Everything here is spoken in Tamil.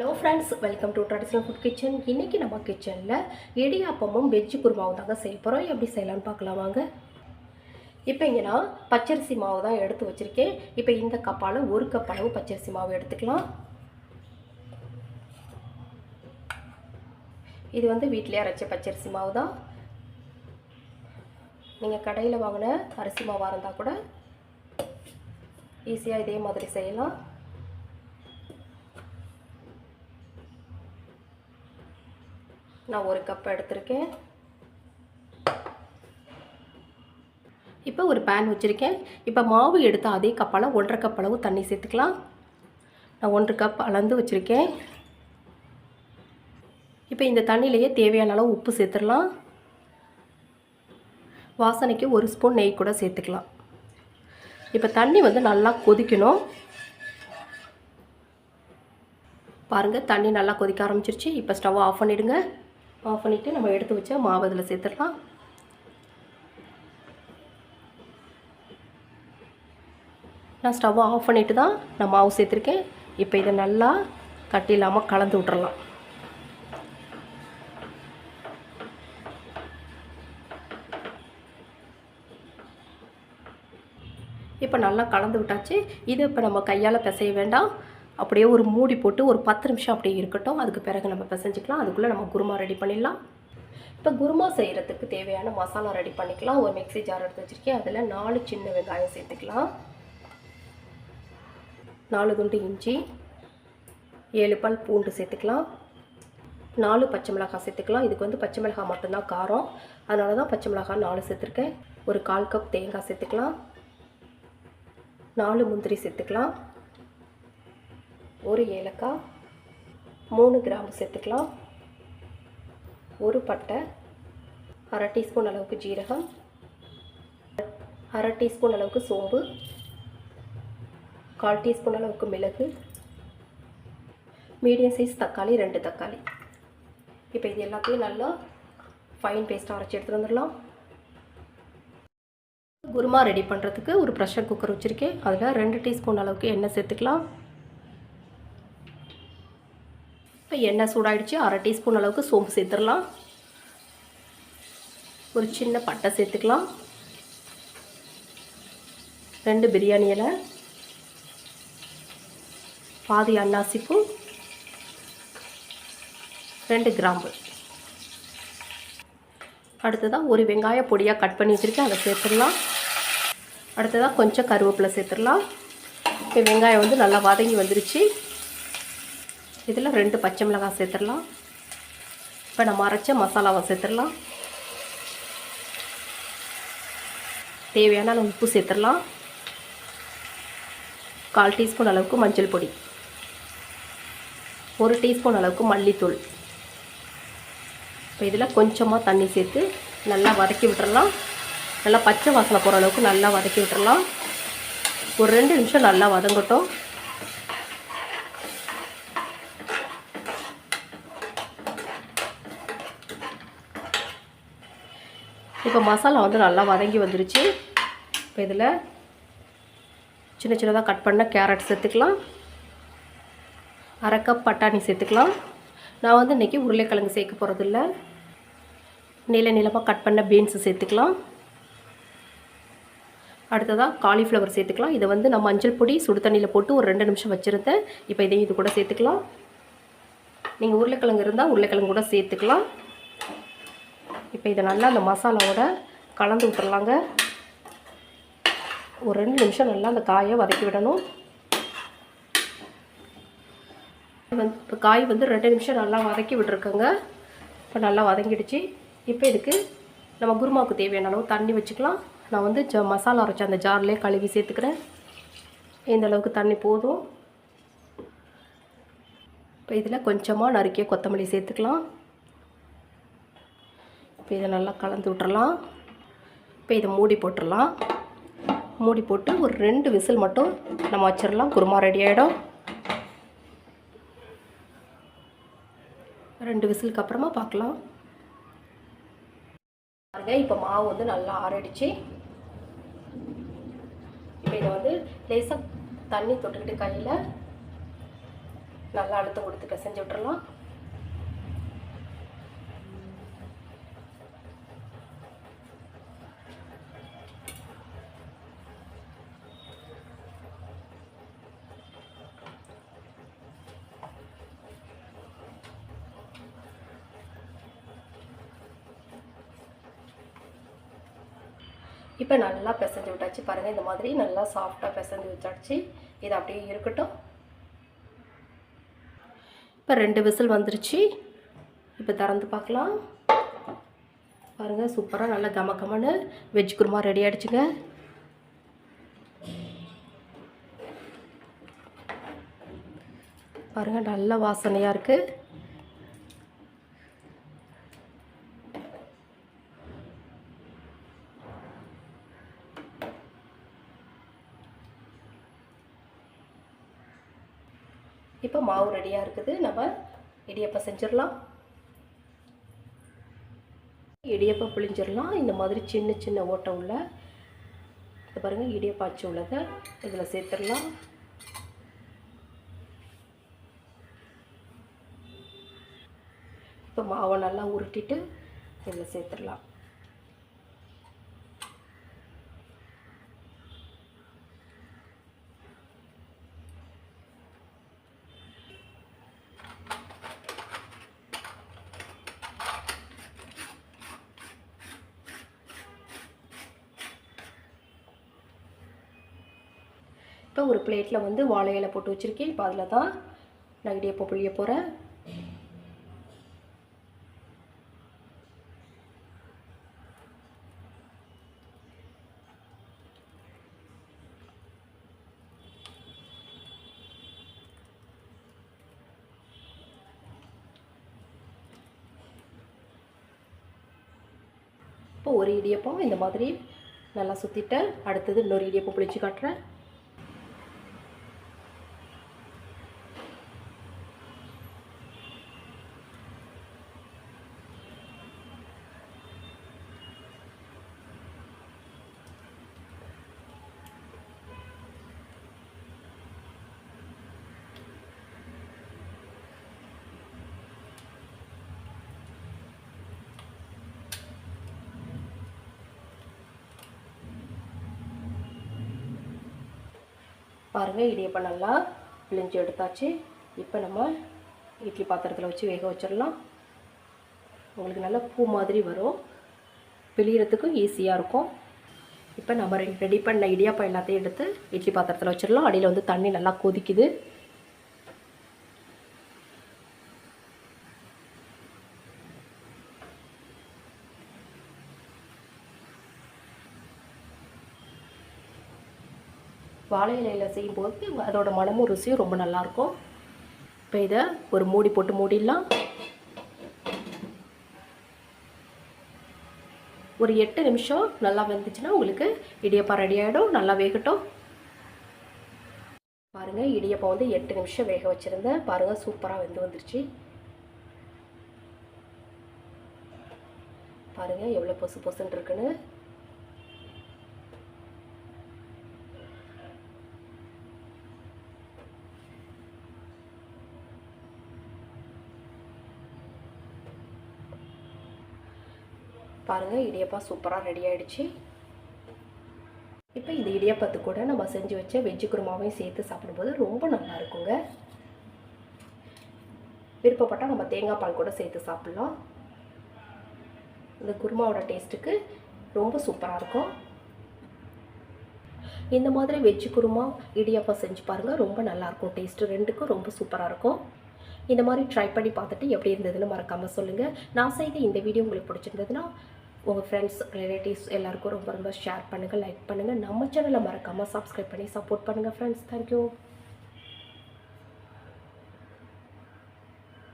Hello friends welcome to traditional food kitchen இன்றைக்கி நம்ம கிச்சனில் இடியாப்பமும் வெஜ்ஜு குருமாவும் தாங்க செய்ய போகிறோம் எப்படி செய்யலாம்னு பார்க்கலாம் வாங்க. இப்போ இங்கே நான் பச்சரிசி மாவு தான் எடுத்து வச்சுருக்கேன். இப்போ இந்த கப்பால் ஒரு கப் அளவு பச்சரிசி மாவு எடுத்துக்கலாம். இது வந்து வீட்டிலே அரைச்ச பச்சரிசி மாவு தான். நீங்கள் கடையில் வாங்கின அரிசி மாவாக இருந்தால் கூட ஈஸியாக இதே மாதிரி செய்யலாம். நான் ஒரு கப் எடுத்திருக்கேன். இப்போ ஒரு பேன் வச்சுருக்கேன். இப்போ மாவு எடுத்த அதே கப்பால் ஒன்றரை கப் அளவு தண்ணி சேர்த்துக்கலாம். நான் ஒன்றரை கப் அளந்து வச்சுருக்கேன். இப்போ இந்த தண்ணியிலையே தேவையான அளவு உப்பு சேர்த்துடலாம். வாசனைக்கு ஒரு ஸ்பூன் நெய் கூட சேர்த்துக்கலாம். இப்போ தண்ணி வந்து நல்லா கொதிக்கணும். பாருங்கள் தண்ணி நல்லா கொதிக்க ஆரம்பிச்சிருச்சு. இப்போ ஸ்டவ் ஆஃப் பண்ணிவிடுங்க ஆஃப் பண்ணிவிட்டு நம்ம எடுத்து வச்சா மாவு அதில் சேர்த்துடலாம். நான் ஸ்டவ் ஆஃப் பண்ணிவிட்டு தான் நான் மாவு சேர்த்துருக்கேன். இப்போ இதை நல்லா கட்டி இல்லாமல் கலந்து விட்றலாம் இப்போ நல்லா கலந்து விட்டாச்சு. இது இப்போ நம்ம கையால் பிசைய வேண்டாம். அப்படியே ஒரு மூடி போட்டு ஒரு பத்து நிமிஷம் அப்படியே இருக்கட்டும். அதுக்கு பிறகு நம்ம பிசைஞ்சிக்கலாம். அதுக்குள்ளே நம்ம குருமா ரெடி பண்ணிடலாம். இப்போ குருமா செய்கிறதுக்கு தேவையான மசாலா ரெடி பண்ணிக்கலாம். ஒரு மிக்ஸி ஜார் எடுத்து வச்சுருக்கேன். அதில் நாலு சின்ன வெங்காயம் சேர்த்துக்கலாம். நாலு துண்டு இஞ்சி ஏழு பல் பூண்டு சேர்த்துக்கலாம். நாலு பச்சை மிளகாய் சேர்த்துக்கலாம். இதுக்கு வந்து பச்சை மிளகாய் மட்டும்தான் காரம். அதனால தான் பச்சை மிளகாய் நாலு சேர்த்துருக்கேன். ஒரு கால் கப் தேங்காய் சேர்த்துக்கலாம். நாலு முந்திரி சேர்த்துக்கலாம். ஒரு ஏலக்காய் மூணு கிராம்பு சேர்த்துக்கலாம். ஒரு பட்டை அரை டீஸ்பூன் அளவுக்கு ஜீரகம் அரை டீஸ்பூன் அளவுக்கு சோம்பு கால் டீஸ்பூன் அளவுக்கு மிளகு மீடியம் சைஸ் தக்காளி ரெண்டு தக்காளி. இப்போ இது எல்லாத்தையும் நல்லா ஃபைன் பேஸ்ட்டாக அரைச்சி எடுத்துகிட்டு வந்துடலாம். குருமா ரெடி பண்ணுறதுக்கு ஒரு ப்ரெஷர் குக்கர் வச்சுருக்கேன். அதில் ரெண்டு டீஸ்பூன் அளவுக்கு எண்ணெய் சேர்த்துக்கலாம். இப்போ எண்ணெய் சூடாயிடுச்சு. அரை டீஸ்பூன் அளவுக்கு சோம்பு சேர்த்துடலாம். ஒரு சின்ன பட்டை சேர்த்துக்கலாம். ரெண்டு பிரியாணி இலை. பாதி அன்னாசிப்பூ ரெண்டு கிராம்பு. அடுத்ததாக ஒரு வெங்காய பொடியாக கட் பண்ணி வச்சுருக்கேன். அதை சேர்த்துடலாம். அடுத்ததாக கொஞ்சம் கருவேப்பிலை சேர்த்துடலாம். இப்போ வெங்காயம் வந்து நல்லா வதங்கி வந்துருச்சு. இதில் ரெண்டு பச்சை மிளகாய் சேர்த்துடலாம். இப்போ நம்ம அரைச்ச மசாலாவை சேர்த்துடலாம். தேவையான அளவு உப்பு சேர்த்துடலாம். கால் டீஸ்பூன் அளவுக்கு மஞ்சள் பொடி. ஒரு டீஸ்பூன் அளவுக்கு மல்லித்தூள். இப்போ இதில் கொஞ்சமாக தண்ணி சேர்த்து நல்லா வதக்கி விட்டுறலாம் நல்லா பச்சை வாசனை போகிற அளவுக்கு நல்லா வதக்கி விட்டுறலாம் ஒரு ரெண்டு நிமிஷம் நல்லா வதங்கட்டும். இப்போ மசாலா வந்து நல்லா வதங்கி வந்துருச்சு. இப்போ இதில் சின்ன சின்னதாக கட் பண்ண கேரட் சேர்த்துக்கலாம். அரை கப் பட்டாணி சேர்த்துக்கலாம். நான் வந்து இன்றைக்கி உருளைக்கிழங்கு சேர்க்க போகிறதில்ல நீள நீளமாக கட் பண்ண பீன்ஸு சேர்த்துக்கலாம். அடுத்ததாக காலிஃப்ளவர் சேர்த்துக்கலாம். இதை வந்து நான் மஞ்சள் பொடி சுடு தண்ணியில் போட்டு ஒரு ரெண்டு நிமிஷம் வச்சுருந்தேன். இப்போ இதையும் இது கூட சேர்த்துக்கலாம். நீங்கள் உருளைக்கிழங்கு இருந்தால் உருளைக்கிழங்கு கூட சேர்த்துக்கலாம். இப்போ இதை நல்லா அந்த மசாலாவோட கலந்து விட்டுறலாங்க. ஒரு ரெண்டு நிமிஷம் நல்லா அந்த காயை வதக்கி விடணும். வந்து இப்போ காய் வந்து ரெண்டு நிமிஷம் நல்லா வதக்கி விட்டுருக்கோங்க. இப்போ நல்லா வதங்கிடுச்சு. இப்போ இதுக்கு நம்ம குருமாவுக்கு தேவையான அளவு தண்ணி வச்சுக்கலாம். நான் வந்து ஜ மசாலா அரைச்ச அந்த ஜார்லேயே கழுவி சேர்த்துக்கிறேன். இந்த அளவுக்கு தண்ணி போதும். இப்போ இதில் கொஞ்சமாக நறுக்கிய கொத்தமல்லி சேர்த்துக்கலாம். இப்போ இதை நல்லா கலந்து விட்டுறலாம். இப்போ இதை மூடி போட்டுடலாம் மூடி போட்டு ஒரு ரெண்டு விசில் மட்டும் நம்ம வச்சிடலாம் குருமா ரெடி ஆகிடும் ரெண்டு விசிலுக்கு அப்புறமா பார்க்கலாம். பாருங்க இப்போ மாவு வந்து நல்லா ஆறிடுச்சு. இப்போ இதை வந்து லேசாக தண்ணி தொட்டுக்கிட்டு கையில் நல்லா அழுத்தம் கொடுத்து பிசைஞ்சு விட்டுறலாம். இப்போ நல்லா பிசைஞ்சு விட்டாச்சு. பாருங்கள் இந்த மாதிரி நல்லா சாஃப்டாக பிசைஞ்சு விட்டாச்சு. இது அப்படியே இருக்கட்டும். இப்போ ரெண்டு விசில் வந்துருச்சு. இப்போ திறந்து பார்க்கலாம். பாருங்கள் சூப்பராக நல்லா கம கமன்னு வெஜ் குருமா ரெடி ஆகிடுச்சுங்க பாருங்கள் நல்ல வாசனையாக இருக்குது இப்போ மாவு ரெடியாக இருக்குது. நம்ம இடியப்பம் செஞ்சிடலாம். இடியப்பம் புளிஞ்சிடலாம் இந்த மாதிரி சின்ன சின்ன ஓட்டை உள்ள இது பாருங்கள் இடியப்பம் அச்சு உள்ளதை இதில் சேர்த்துடலாம். இப்போ மாவை நல்லா உருட்டிட்டு இதில் சேர்த்துடலாம். இப்போ ஒரு பிளேட்டில் வந்து வாழை இலை போட்டு வச்சுருக்கேன். இப்போ அதில் தான் நான் இடியப்போ புளிய போகிறேன் இப்போ ஒரு இடியப்பம் இந்த மாதிரி நல்லா சுற்றிட்டேன் அடுத்தது இன்னொரு இடியப்பம் புளிச்சு காட்டுறேன். பாருங்கள் இடியப்பம் நல்லா பிழிஞ்சு எடுத்தாச்சு. இப்போ நம்ம இட்லி பாத்திரத்தில் வச்சு வேக வச்சிடலாம். உங்களுக்கு நல்லா பூ மாதிரி வரும். பிழியறதுக்கும் ஈஸியாக இருக்கும். இப்போ நம்ம ரெடி பண்ண இடியாப்பம் எல்லாத்தையும் எடுத்து இட்லி பாத்திரத்தில் வச்சிடலாம். அடியில் வந்து தண்ணி நல்லா கொதிக்குது. வாழை இலையில் செய்யும்போது அதோட மனமும் ருசியும் ரொம்ப நல்லாயிருக்கும். இப்போ இதை ஒரு மூடி போட்டு மூடிடலாம். ஒரு எட்டு நிமிஷம் நல்லா வெந்துச்சுன்னா உங்களுக்கு இடியப்பம் ரெடி ஆகிடும் நல்லா வேகட்டும். பாருங்கள் இடியப்பம் வந்து எட்டு நிமிஷம் வேக வச்சுருந்தேன். பாருங்கள் சூப்பராக வெந்து வந்துருச்சு. பாருங்கள் எவ்வளோ பொசு பொசுன்னு இருக்குன்னு. பாருங்கள் இடியப்பம் சூப்பராக ரெடி ஆகிடுச்சு இப்போ இந்த இடியப்பத்து கூட நம்ம செஞ்சு வச்ச வெஜ்ஜு குருமாவையும் சேர்த்து சாப்பிடும்போது ரொம்ப நல்லா இருக்குங்க. விருப்பப்பட்டால் நம்ம தேங்காய் பால் கூட சேர்த்து சாப்பிட்லாம். இந்த குருமாவோட டேஸ்ட்டுக்கு ரொம்ப சூப்பராக இருக்கும். இந்த மாதிரி வெஜ்ஜு குருமா இடியப்பா செஞ்சு பாருங்கள் ரொம்ப நல்லாயிருக்கும் டேஸ்ட்டு ரெண்டுக்கும் ரொம்ப சூப்பராக இருக்கும். இந்த மாதிரி ட்ரை பண்ணி பார்த்துட்டு எப்படி இருந்ததுன்னு மறக்காமல் சொல்லுங்கள் நான் செய்த இந்த வீடியோ உங்களுக்கு பிடிச்சிருந்ததுன்னா உங்கள் ஃப்ரெண்ட்ஸ் ரிலேட்டிவ்ஸ் எல்லாருக்கும் ரொம்ப ரொம்ப ஷேர் பண்ணுங்கள் லைக் பண்ணுங்கள் நம்ம சேனலை மறக்காமல் சப்ஸ்கிரைப் பண்ணி சப்போர்ட் பண்ணுங்கள் ஃப்ரெண்ட்ஸ் தேங்க்யூ